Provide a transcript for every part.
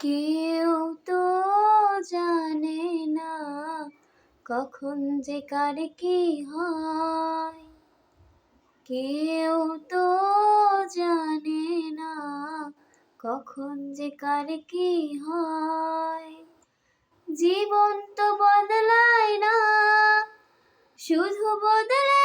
কেউ তো জানে না কখন যে কার কি হয়। কেউ তো জানে না কখন যে কার কি হয়। জীবন তো বদলায় না, শুধু বদলে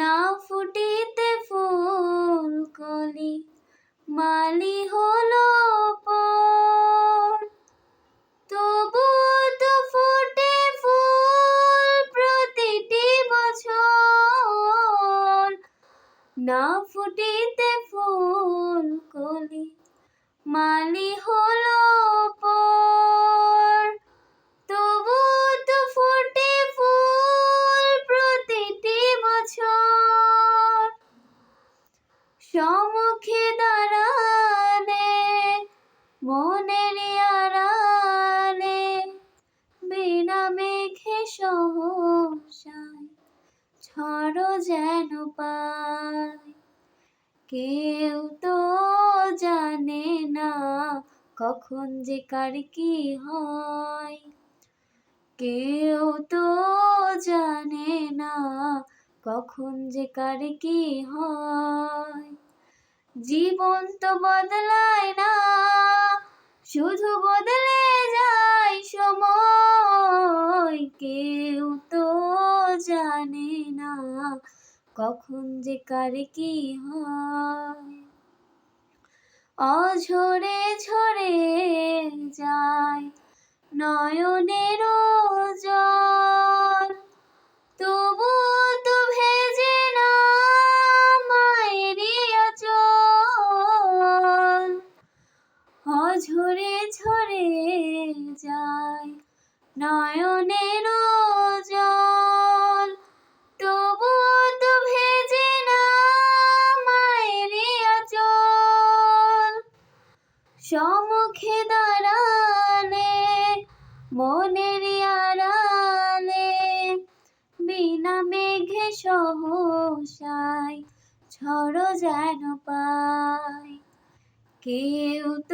না ফুটিতে ফুল কলি, মালি হলো তো ফুটে ফুল প্রতিটি বছর। না ফুটিতে ফুল কলি, মালি হলো মনের আড়ালে, বিনা মেঘে সহসায়, ঝড় যেন পায়। কেউ তো জানে না কখন যে কার কি হয়। কেউ তো জানে না কখন যে কার কি হয়। জীবন তো বদলায় না শুধু বদলে যায় সময়, কেউ তো জানে না কখন যে কার কি হয়। অঝরে ঝরে যায় নয়নের নয়নের জল। তবু তো ভেজে না মায়েরই আঁচল। সম্মুখে দাঁড়ালে, মনের আড়ালে, বিনা মেঘে সহসায় ঝড় যেন পায়। কেউ তো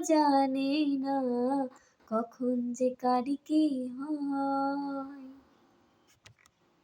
জানে না কখন যে কারি কি হয়।